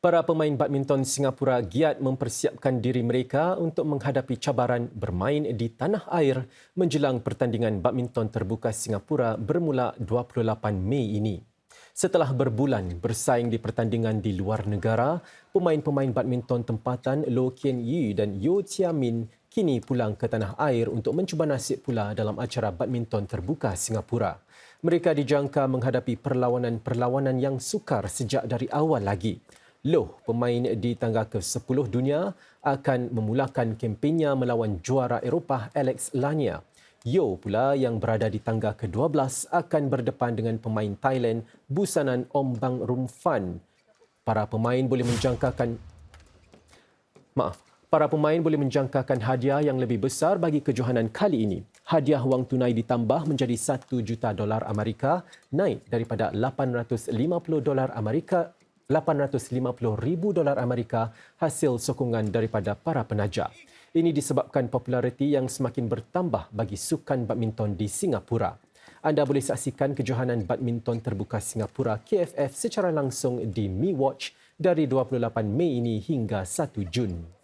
Para pemain badminton Singapura giat mempersiapkan diri mereka untuk menghadapi cabaran bermain di tanah air menjelang pertandingan badminton terbuka Singapura bermula 28 Mei ini. Setelah berbulan bersaing di pertandingan di luar negara, pemain-pemain badminton tempatan Loh Kian Yu dan Yo Chia Min kini pulang ke tanah air untuk mencuba nasib pula dalam acara badminton terbuka Singapura. Mereka dijangka menghadapi perlawanan-perlawanan yang sukar sejak dari awal lagi. Loh, pemain di tangga ke-10 dunia akan memulakan kempennya melawan juara Eropah Alex Lania. Yo pula yang berada di tangga ke-12 akan berdepan dengan pemain Thailand Busanan Ombang Rumfan. Para pemain boleh menjangkakan Maaf, para pemain boleh menjangkakan hadiah yang lebih besar bagi kejohanan kali ini. Hadiah wang tunai ditambah menjadi 1 juta dolar Amerika, naik daripada 850 dolar Amerika 850 ribu dolar Amerika hasil sokongan daripada para penaja. Ini disebabkan populariti yang semakin bertambah bagi sukan badminton di Singapura. Anda boleh saksikan kejohanan badminton terbuka Singapura KFF secara langsung di Mi Watch dari 28 Mei ini hingga 1 Jun.